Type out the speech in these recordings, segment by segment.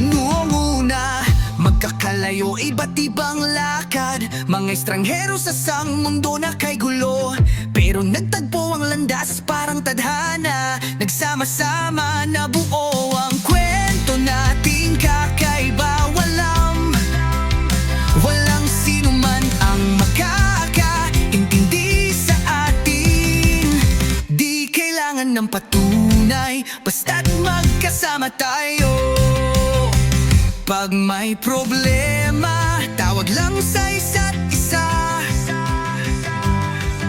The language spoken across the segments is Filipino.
Noong una, magkakalayo iba't ibang lakad. Mga estranghero sa sang mundo na kay gulo. Pero nagtagpo ang landas parang tadhana. Nagsama-sama na buo ang kwento tayo. Pag may problema Tawag lang sa isa't isa.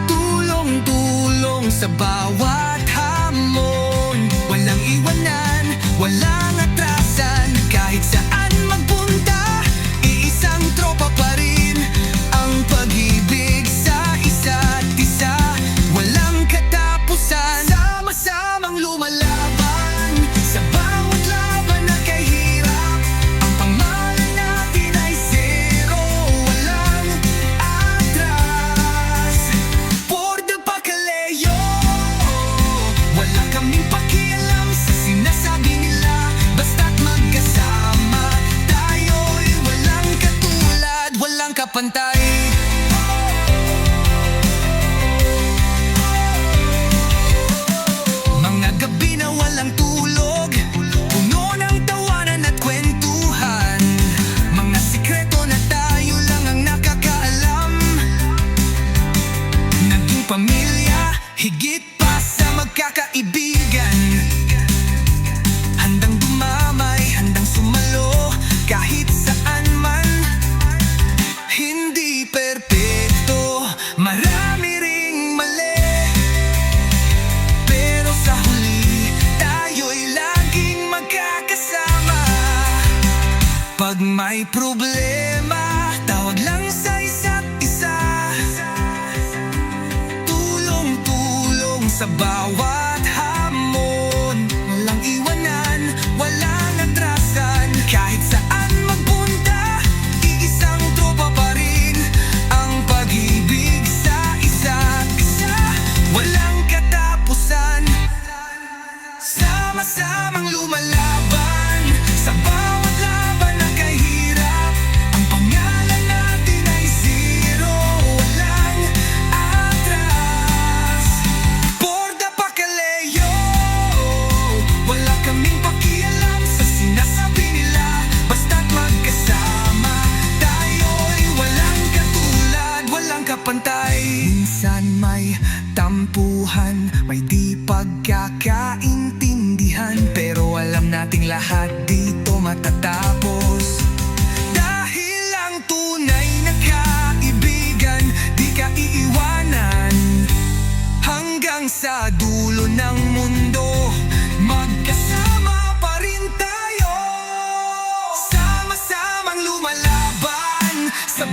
Tulong-tulong sa bawat hamon. Walang iwanan, walang higit pa sa magkakaibigan. Handang dumamay, handang sumalo Kahit saan man. Hindi perpekto, marami ring mali. Pero sa huli, tayo'y laging magkakasama. Pag may problema, tawag lang sa sa bawat Kapantay Minsan may tampuhan May di pagkakaintindihan. Pero alam nating lahat dito matatapos. Dahil ang tunay na kaibigan Di ka iiwanan. Hanggang sa dulo ng mundo Magkasama pa rin tayo. Sama-samang lumalaban Sa